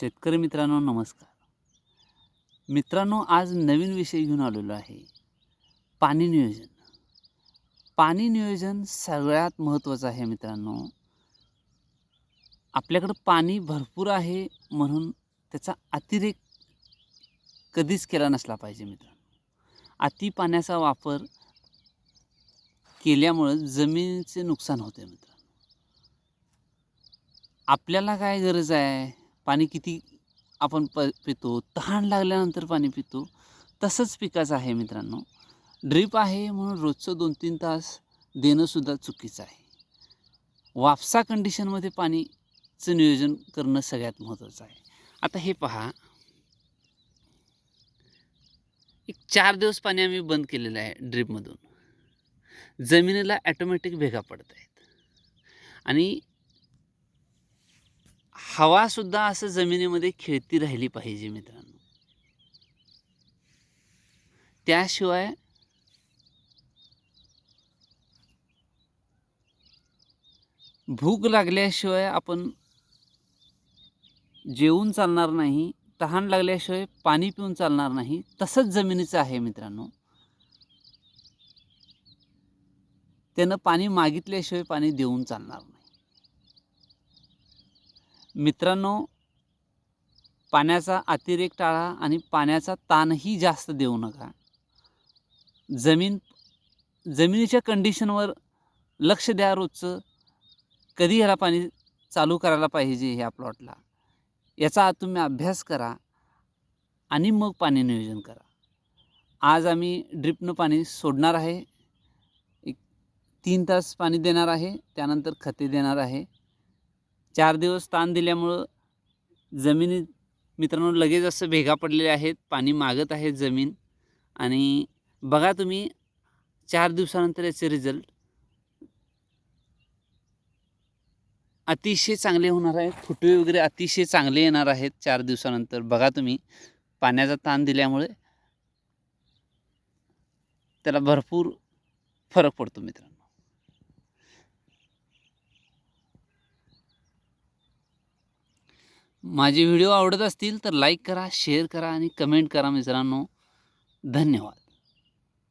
शेतकरी मित्रांनो नमस्कार. मित्रांनो आज नवीन विषय घेऊन आलेलो आहे. पाणी नियोजन. पाणी नियोजन सगळ्यात महत्त्वाचं आहे मित्रांनो. आपल्याकडं पाणी भरपूर आहे म्हणून त्याचा अतिरेक कधीच केला नसला पाहिजे मित्रांनो. अति पाण्याचा वापर केल्यामुळं जमिनीचे नुकसान होते मित्रांनो. आपल्याला काय गरज आहे? पाणी किती आपण प पितो तहान लागल्यानंतर पाणी पितो तसंच पिकाचं आहे मित्रांनो. ड्रीप आहे म्हणून रोजचं दोन तीन तास देणंसुद्धा चुकीचं आहे. वापसा कंडिशनमध्ये पाणीचं नियोजन करणं सगळ्यात महत्त्वाचं आहे. आता हे पहा. एक चार दिवस पाणी आम्ही बंद केलेलं आहे ड्रीपमधून. जमिनीला ॲटोमॅटिक भेगा पडत आहेत आणि हवासुद्धा असं जमिनीमध्ये खेळती राहिली पाहिजे मित्रांनो. त्याशिवाय भूक लागल्याशिवाय आपण जेवून चालणार नाही तहान लागल्याशिवाय पाणी पिऊन चालणार नाही तसंच जमिनीचं आहे मित्रांनो. त्यानं पाणी मागितल्याशिवाय पाणी देऊन चालणार नाही. मित्रांनो पाण्याचा अतिरेक टाळा आणि पाण्याचा ताणही जास्त देऊ नका. जमीन जमिनीच्या कंडिशनवर लक्ष द्या रोजचं. कधी ह्याला पाणी चालू करायला पाहिजे ह्या प्लॉटला याचा तुम्ही अभ्यास करा आणि मग पाणी नियोजन करा. आज आम्ही ड्रिपनं पाणी सोडणार आहे. एक तीन तास पाणी देणार आहे त्यानंतर खते देणार आहे. चार दिवस ताण दिल्यामुळं जमिनी मित्रांनो लगेच असं भेगा पडलेले आहेत. पाणी मागत आहेत जमीन. आणि बघा तुम्ही चार दिवसानंतर याचे रिझल्ट अतिशय चांगले होणार आहेत. फुटवे वगैरे अतिशय चांगले येणार आहेत चार दिवसानंतर. बघा तुम्ही पाण्याचा ताण दिल्यामुळे त्याला भरपूर फरक पडतो मित्रांनो. माझे व्हिडिओ आवडत असतील तर लाईक करा शेअर करा आणि कमेंट करा मित्रांनो. धन्यवाद.